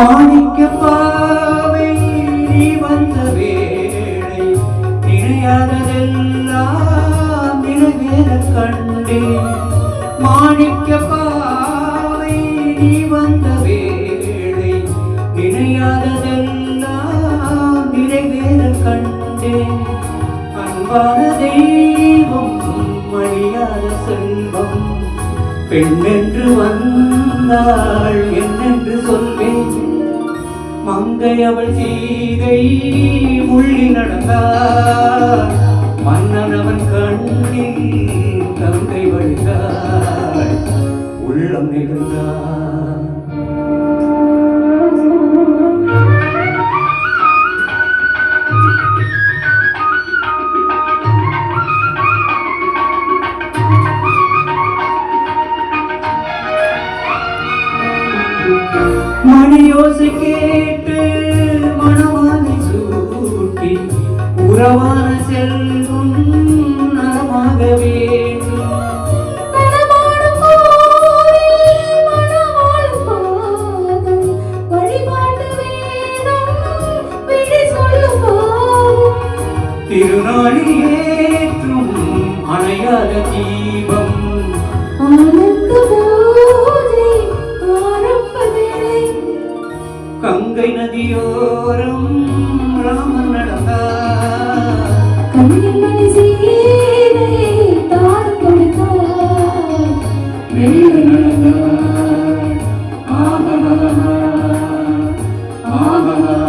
மாணிக்க பாவை நீ வந்த வேளை நினையாததெல்லாம் நிறைவேற கண்டே மாணிக்க பாவை நீ வந்த வேளை நினையாததெல்லாம் நிறைவேற கண்டே அன்பான தெய்வம் மணியாத செல்வம் பெண்ணென்று வந்தாள் மங்கை அவள் சீதை உள்ளி நடந்தார். மன்னன் அவன் கண்ணில் தந்தை வழிந்தாள் உள்ளம் நிகழ்ந்தார். thank you மணியோசை கேட்டு மணவானை சூட்டி உறவான செல்வம் நலமாக வேண்டும். திருநாளில் ஏற்றும் அணையாத தீபம் வழியோரம் ராமன் நடந்தா ஆகா